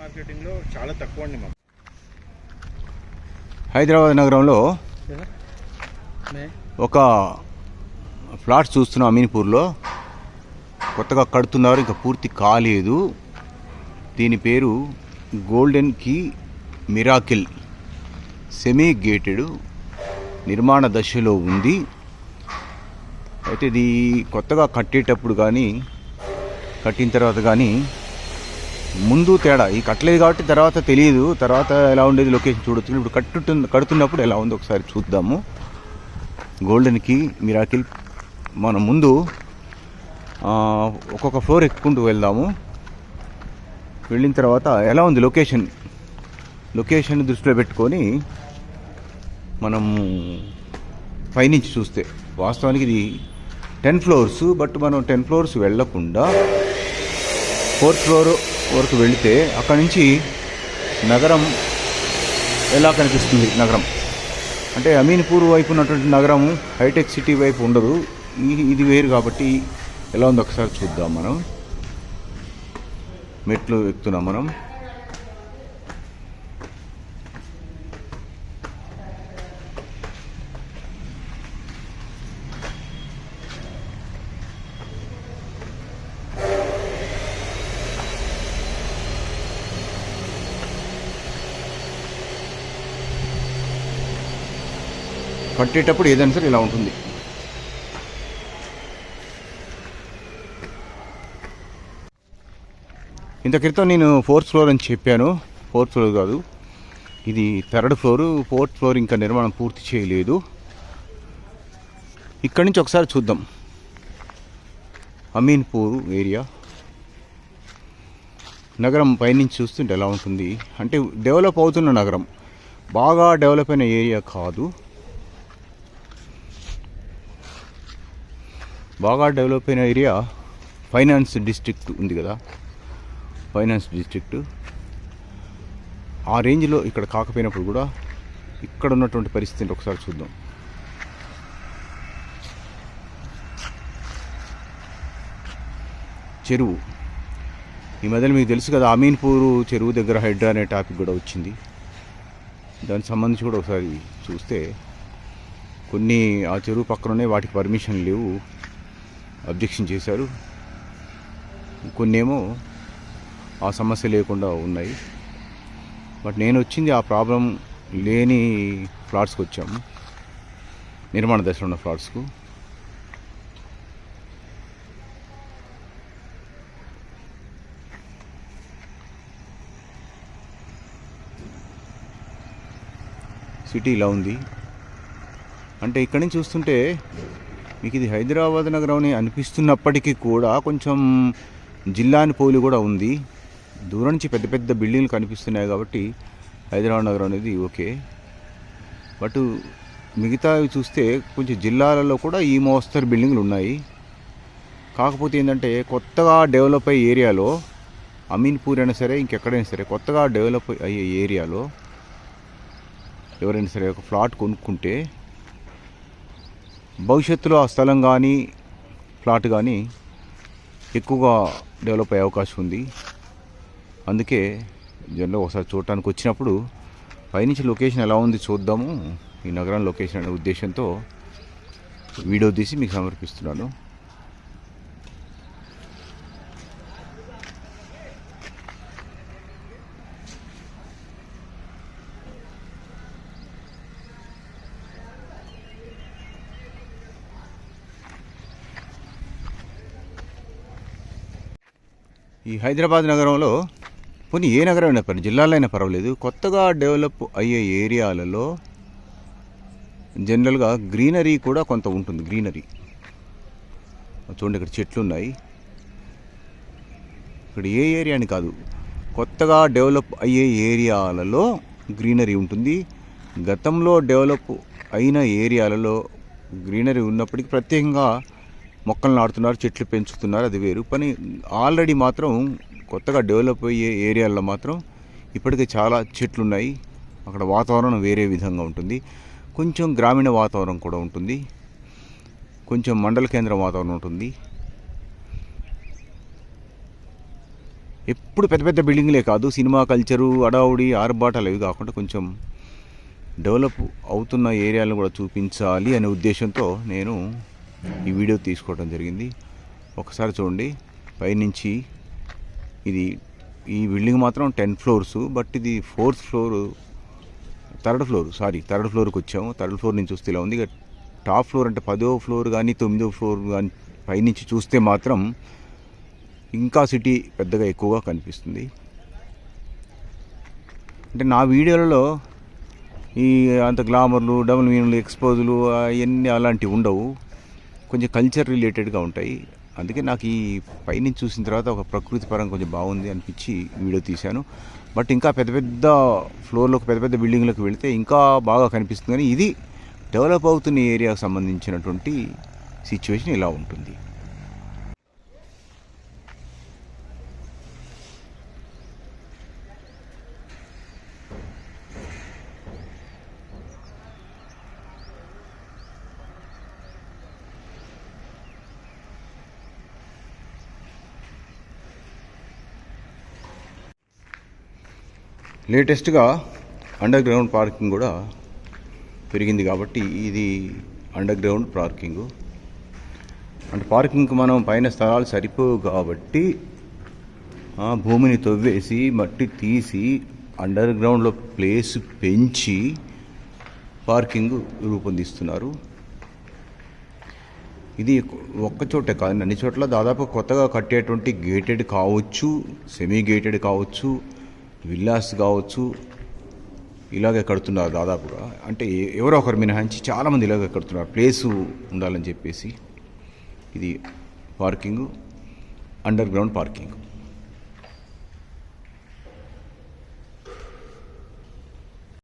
మార్కెటింగ్లో చాలా తక్కువ అండి మాకు. హైదరాబాద్ నగరంలో ఒక ఫ్లాట్ చూస్తున్నాం అమీన్పూర్లో. కొత్తగా కడుతున్నారు ఇంకా పూర్తి కాలేదు. దీని పేరు golden key miracle semi gated నిర్మాణ దశలో ఉంది. అయితే ఇది కొత్తగా కట్టేటప్పుడు కానీ కట్టిన తర్వాత కానీ ముందు తేడా. ఈ కట్టలేదు కాబట్టి తర్వాత తెలియదు తర్వాత ఎలా ఉండేది లొకేషన్ చూడొచ్చు. ఇప్పుడు కట్టు కడుతున్నప్పుడు ఎలా ఉందో ఒకసారి చూద్దాము. గోల్డెన్కి మిరాకిల్ మనం ముందు ఒక్కొక్క ఫ్లోర్ ఎక్కుంటూ వెళ్దాము. వెళ్ళిన తర్వాత ఎలా ఉంది లొకేషన్? లొకేషన్ దృష్టిలో పెట్టుకొని మనము పైనుంచి చూస్తే వాస్తవానికి ఇది టెన్ ఫ్లోర్స్ బట్ మనం టెన్ ఫ్లోర్స్ వెళ్ళకుండా ఫోర్త్ ఫ్లోర్ వరకు వెళితే అక్కడి నుంచి నగరం ఎలా కనిపిస్తుంది? నగరం. అంటే అమీన్పూర్ వైపు ఉన్నటువంటి నగరం హైటెక్ సిటీ వైపు ఉండదు. ఇది వేరు కాబట్టి ఎలా ఉందో ఒకసారి చూద్దాం మనం. మెట్లు ఎక్కుతున్నాం మనం. కట్టేటప్పుడు ఏదైనా సరే ఇలా ఉంటుంది. ఇంత క్రితం నేను ఫోర్త్ ఫ్లోర్ అని చెప్పాను. ఫోర్త్ ఫ్లోర్ కాదు. ఇది థర్డ్ ఫ్లోరు. ఫోర్త్ ఫ్లోర్ ఇంకా నిర్మాణం పూర్తి చేయలేదు. ఇక్కడి నుంచి ఒకసారి చూద్దాం. అమీన్పూర్ ఏరియా. నగరం పైనుంచి చూస్తుంటే ఎలా ఉంటుంది? అంటే డెవలప్ అవుతున్న నగరం. బాగా డెవలప్ అయిన ఏరియా కాదు. బాగా డెవలప్ అయిన ఏరియా ఫైనాన్స్ డిస్ట్రిక్ట్ ఉంది కదా. Finance district. ఆ రేంజ్లో ఇక్కడ కాకపోయినప్పుడు కూడా ఇక్కడ ఉన్నటువంటి పరిస్థితిని ఒకసారి చూద్దాం. చెరువు. ఈ మధ్యలో మీకు తెలుసు కదా అమీన్పూరు చెరువు దగ్గర హైడ్రా అనే టాపిక్ కూడా వచ్చింది. దానికి సంబంధించి కూడా ఒకసారి చూస్తే కొన్ని ఆ చెరువు పక్కనే వాటికి పర్మిషన్ లేవు. అబ్జెక్షన్ చేశారు. కొన్నేమో ఆ సమస్య లేకుండా ఉన్నాయి. బట్ నేను వచ్చింది ఆ ప్రాబ్లం లేని ఫ్లాట్స్కి వచ్చాము. నిర్మాణ దశలో ఉన్న ఫ్లాట్స్కు. సిటీ ఇలా ఉంది. అంటే ఇక్కడి నుంచి చూస్తుంటే మీకు ఇది హైదరాబాద్ నగరం అని అనిపిస్తున్నప్పటికీ కూడా కొంచెం జిల్లాని పోలి కూడా ఉంది. దూరం నుంచి పెద్ద పెద్ద బిల్డింగ్లు కనిపిస్తున్నాయి కాబట్టి హైదరాబాద్ నగరం అనేది ఓకే. బట్ మిగతావి చూస్తే కొంచెం జిల్లాలలో కూడా ఈ మోస్తరు బిల్డింగ్లు ఉన్నాయి. కాకపోతే ఏంటంటే కొత్తగా డెవలప్ అయ్యే ఏరియాలో అమీన్పూర్ అయినా సరే ఇంకెక్కడైనా సరే కొత్తగా డెవలప్ అయ్యే ఏరియాలో ఎవరైనా సరే ఒక ఫ్లాట్ కొనుక్కుంటే భవిష్యత్తులో ఆ స్థలం కానీ ఫ్లాట్ కానీ ఎక్కువగా డెవలప్ అయ్యే అవకాశం ఉంది. అందుకే జనరల్ ఒకసారి చూడటానికి వచ్చినప్పుడు పైనుంచి లొకేషన్ ఎలా ఉంది చూద్దాము. ఈ నగరం లొకేషన్ అనే ఉద్దేశంతో వీడియో తీసి మీకు సమర్పిస్తున్నాను. ఈ హైదరాబాద్ నగరంలో పోనీ ఏ నగరం అయినా పర్లేదు జిల్లాలో అయినా పర్వాలేదు. కొత్తగా డెవలప్ అయ్యే ఏరియాలలో జనరల్గా గ్రీనరీ కూడా కొంత ఉంటుంది గ్రీనరీ. చూడండి ఇక్కడ చెట్లు ఉన్నాయి ఇక్కడ ఏ ఏరియా అని కాదు కొత్తగా డెవలప్ అయ్యే ఏరియాలలో గ్రీనరీ ఉంటుంది. గతంలో డెవలప్ అయిన ఏరియాలలో గ్రీనరీ ఉన్నప్పటికీ ప్రత్యేకంగా మొక్కలు నాటుతున్నారు చెట్లు పెంచుతున్నారు అది వేరు. పని ఆల్రెడీ మాత్రం కొత్తగా డెవలప్ అయ్యే ఏరియాల్లో మాత్రం ఇప్పటికే చాలా చెట్లు ఉన్నాయి అక్కడ వాతావరణం వేరే విధంగా ఉంటుంది. కొంచెం గ్రామీణ వాతావరణం కూడా ఉంటుంది. కొంచెం మండల కేంద్ర వాతావరణం ఉంటుంది. ఎప్పుడు పెద్ద పెద్ద బిల్డింగ్లే కాదు సినిమా కల్చరు అడావుడి ఆర్బాటాలు అవి కాకుండా కొంచెం డెవలప్ అవుతున్న ఏరియాలను కూడా చూపించాలి అనే ఉద్దేశంతో నేను ఈ వీడియో తీసుకోవడం జరిగింది. ఒకసారి చూడండి. పైనుంచి ఇది ఈ బిల్డింగ్ మాత్రం టెన్ ఫ్లోర్స్ బట్ ఇది fourth floor third floor sorry third ఫ్లోర్కి వచ్చాము. థర్డ్ ఫ్లోర్ నుంచి చూస్తే ఇలా ఉంది. ఇక టాప్ ఫ్లోర్ అంటే పదో ఫ్లోర్ కానీ తొమ్మిదో ఫ్లోర్ కానీ పైనుంచి చూస్తే మాత్రం ఇంకా సిటీ పెద్దగా ఎక్కువగా కనిపిస్తుంది. అంటే నా వీడియోలలో ఈ అంత గ్లామర్లు డబుల్ మీన్లు ఎక్స్పోజులు అవన్నీ అలాంటివి ఉండవు. కొంచెం కల్చర్ రిలేటెడ్గా ఉంటాయి. అందుకే నాకు ఈ పైనుంచి చూసిన తర్వాత ఒక ప్రకృతి పరంగా కొంచెం బాగుంది అనిపించి వీడియో తీశాను. బట్ ఇంకా పెద్ద పెద్ద ఫ్లోర్లోకి పెద్ద పెద్ద బిల్డింగ్లకు వెళితే ఇంకా బాగా కనిపిస్తుంది. కానీ ఇది డెవలప్ అవుతున్న ఏరియాకు సంబంధించినటువంటి సిచ్యువేషన్ ఇలా ఉంటుంది. లేటెస్ట్గా అండర్ గ్రౌండ్ పార్కింగ్ కూడా పెరిగింది కాబట్టి ఇది అండర్ గ్రౌండ్ పార్కింగ్ అంటే పార్కింగ్కి మనం పైన స్థలాలు సరిపోవు కాబట్టి భూమిని తవ్వేసి మట్టి తీసి అండర్ గ్రౌండ్లో ప్లేస్ పెంచి పార్కింగ్ రూపొందిస్తున్నారు. ఇది ఒక్క చోటే కాదు అన్ని చోట్ల దాదాపు కొత్తగా కట్టేటువంటి గేటెడ్ కావచ్చు సెమీ గేటెడ్ కావచ్చు విల్లాస్ కావచ్చు ఇలాగే కడుతున్నారు దాదాపుగా. అంటే ఎవరో ఒకరు మినహాయించి చాలామంది ఇలాగే కడుతున్నారు. ప్లేసు ఉండాలని చెప్పేసి ఇది పార్కింగ్ అండర్ గ్రౌండ్ పార్కింగ్.